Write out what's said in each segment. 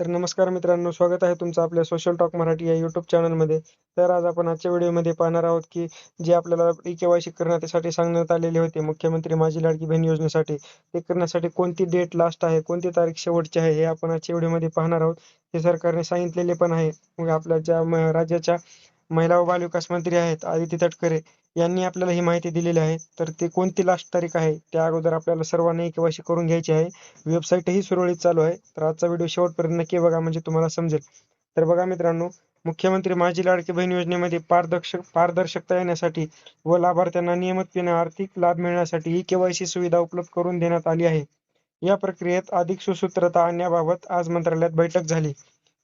तर नमस्कार मित्रांनो स्वागत आहे तुमचं आपल्या सोशल टॉक मराठी या यूट्यूब चॅनलमध्ये तर आज आपण आजच्या व्हिडिओमध्ये पाहणार आहोत की जे आपल्याला ई के वाय सी करण्यासाठी सांगण्यात आलेले होते मुख्यमंत्री माझी लाडकी बहीण योजनेसाठी ते करण्यासाठी कोणती डेट लास्ट आहे कोणती तारीख शेवटची आहे हे आपण आजच्या व्हिडिओमध्ये पाहणार आहोत. हे सरकारने सांगितलेले पण आहे. मग आपल्या ज्या राज्याच्या महिला व बालविकास मंत्री आहेत आदिती तटकरे यांनी आपल्याला ही माहिती दिलेली आहे. तर ते कोणती लास्ट तारीख आहे? त्या अगोदर आपल्याला सर्वांनी ई करून घ्यायची आहे. वेबसाईटही सुरळीत चालू आहे. तर आजचा व्हिडिओ शेवटपर्यंत नक्की बघा म्हणजे तुम्हाला समजेल. तर बघा मित्रांनो मुख्यमंत्री माझी लाडकी बहीण योजनेमध्ये पारदर्शक पारदर्शकता येण्यासाठी व लाभार्थ्यांना नियमितपणे आर्थिक लाभ मिळण्यासाठी ही केवायसी सुविधा उपलब्ध करून देण्यात आली आहे. या प्रक्रियेत अधिक सुसूत्रता आणण्याबाबत आज मंत्रालयात बैठक झाली.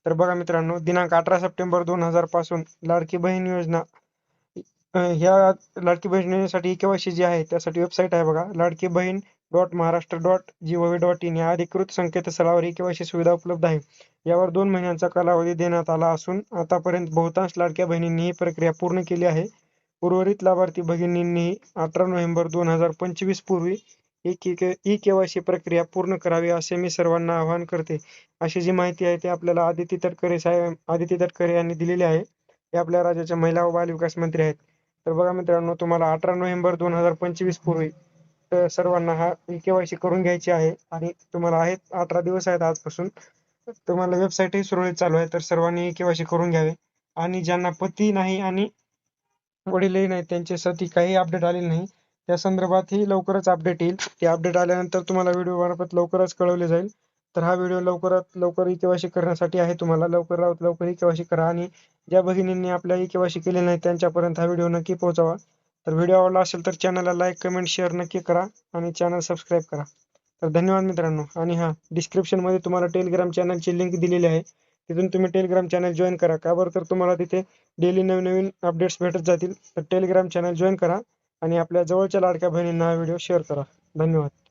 तर बघा मित्रांनो दिनांक अठरा सप्टेंबर दोन हजारपासून लाडकी बहीण योजना ह्या लाडकी बहीण योजनेसाठी ई जी आहे त्यासाठी वेबसाईट आहे बघा. Ladki Bahin dot Maharashtra dot G O V dot in या अधिकृत संकेतस्थळावर ई के सुविधा उपलब्ध आहे. यावर दोन महिन्यांचा कालावधी देण्यात आला असून आतापर्यंत बहुतांश लाडक्या बहिणींनी ही प्रक्रिया पूर्ण केली आहे. उर्वरित लाभार्थी भगिनींनी अठरा नोव्हेंबर दोन हजार पंचवीस पूर्वी E K E Y C प्रक्रिया पूर्ण करावी असे मी सर्वांना आवाहन करते. अशी जी माहिती आहे ती आपल्याला आदिती तटकरे साहेब आदिती तटकरे यांनी दिलेली आहे. हे आपल्या राज्याच्या महिला व बालविकास मंत्री आहेत. तर बघा मित्रांनो तुम्हाला अठरा नोव्हेंबर दोन हजार पंचवीस पूर्वी तर सर्वांना हा ई के वाय सी करून घ्यायची आहे आणि तुम्हाला आहेत अठरा दिवस आहेत आजपासून. तुम्हाला वेबसाईटही सुरळीत चालू आहे तर सर्वांनी ई के वाय सी करून घ्यावे. आणि ज्यांना पती नाही आणि वडीलही नाही त्यांच्यासाठी काही अपडेट आलेले नाही. त्या संदर्भातही लवकरच अपडेट येईल. ते अपडेट आल्यानंतर तुम्हाला व्हिडिओ मार्फत लवकरच कळवले जाईल. तर हा व्हिडिओ लवकरात लवकर ई करण्यासाठी आहे तुम्हाला. लवकरात लवकर ई के करा आणि ज्या भगिनींनी आपल्या ई के नाही त्यांच्यापर्यंत हा व्हिडिओ नक्की पोहोचवा. तर व्हिडिओ आवडला असेल तर चॅनलला लाईक कमेंट शेअर नक्की करा आणि चॅनल सबस्क्राईब करा. तर धन्यवाद मित्रांनो. आणि हां डिस्क्रिप्शनमध्ये तुम्हाला टेलिग्राम चॅनलची लिंक दिलेली आहे. तिथून तुम्ही टेलिग्राम चॅनल जॉईन करा. का बरं? तर तुम्हाला तिथे डेली नवीन नवीन अपडेट्स भेटत जातील. तर टेलिग्राम चॅनल जॉईन करा. आणि आपल्या जवळच्या लाडक्या बहिणींना हा व्हिडिओ शेअर करा. धन्यवाद.